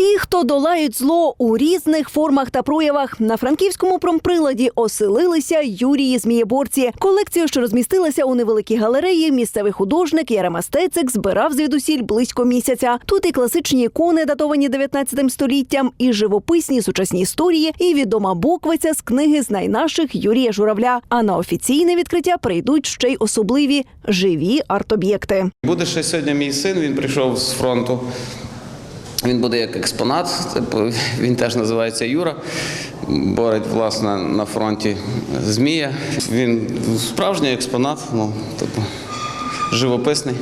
Ті, хто долають зло у різних формах та проявах, на франківському промприладі оселилися Юрії Змієборці. Колекцію, що розмістилася у невеликій галереї, місцевий художник Ярема Стецик збирав звідусіль близько місяця. Тут і класичні ікони, датовані 19 століттям, і живописні сучасні історії, і відома буквиця з книги Знай наших Юрія Журавля. А на офіційне відкриття прийдуть ще й особливі живі арт-об'єкти. Буде ще сьогодні мій син, він прийшов з фронту. Він буде як експонат, він теж називається Юра. Борить власне на фронті Змія. Він справжній експонат, ну, типу, живописний.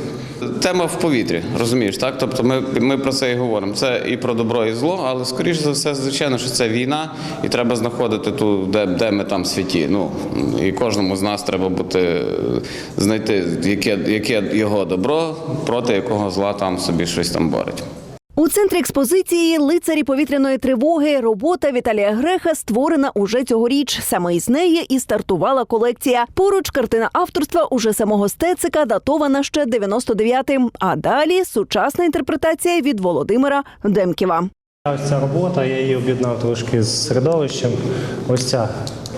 Тема в повітрі, розумієш, так? Тобто ми, ми про це і говоримо. Це і про добро, і зло, але скоріш за все, звичайно, що це війна, і треба знаходити ту, де, де ми там святі. Ну і кожному з нас треба бути знайти, яке, яке його добро, проти якого зла там собі щось там борить. У центрі експозиції лицарі повітряної тривоги. Робота Віталія Греха створена уже цьогоріч. Саме із неї і стартувала колекція. Поруч картина авторства уже самого Стецика датована ще 99-м. А далі сучасна інтерпретація від Володимира Демківа. Ось ця робота, я її об'єднав трошки з середовищем. Ось ця.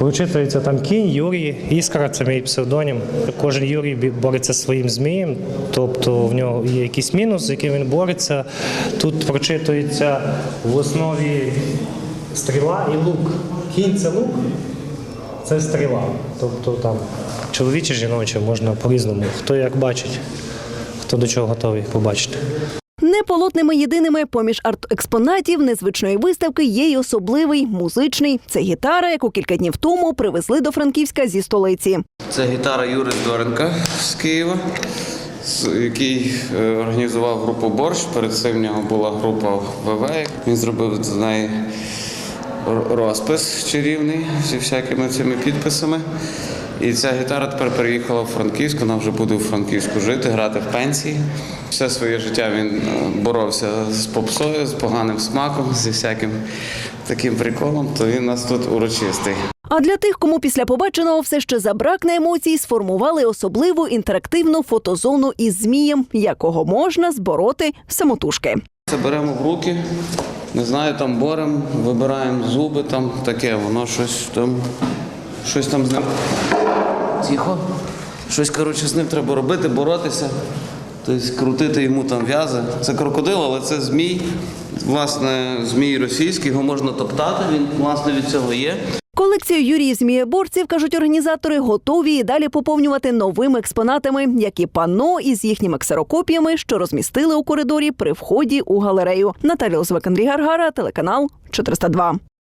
Вичитується там кінь, Юрій, Іскра це мій псевдонім. Кожен Юрій бореться зі своїм змієм, тобто в нього є якийсь мінус, з яким він бореться. Тут прочитується в основі стріла і лук. Кінь це лук, це стріла. Тобто там чоловіче, жіноче, можна по-різному. Хто як бачить, хто до чого готовий побачити. Не полотними єдиними поміж арт-експонатів незвичної виставки є й особливий музичний. Це гітара, яку кілька днів тому привезли до Франківська зі столиці. Це гітара Юри Здоренка з Києва, який е, організував групу Борщ. Перед цим в нього була група ВВ. Він зробив з неї розпис чарівний зі всякими цими підписами. І ця гітара тепер переїхала в Франківськ, вона вже буде у Франківську жити, грати в пенсії. Все своє життя він е, боровся з попсою, з поганим смаком, зі всяким таким приколом, то він у нас тут урочистий. А для тих, кому після побаченого все ще забракне емоцій, сформували особливу інтерактивну фотозону із змієм, якого можна збороти самотужки. Це беремо в руки, не знаю, там боремо, вибираємо зуби, там таке, воно щось там, щось там з ним. Тихо. Щось, коротше, з ним треба робити, боротися. Тобто крутити йому там в'язи. Це крокодил, але це змій. Власне, змій російський, його можна топтати, він власне від цього є. Колекцію Юрії Змієборців, кажуть організатори, готові і далі поповнювати новими експонатами, як і панно із їхніми ксерокопіями, що розмістили у коридорі при вході у галерею. Наталія Озвик, Андрій Гаргара, телеканал 402.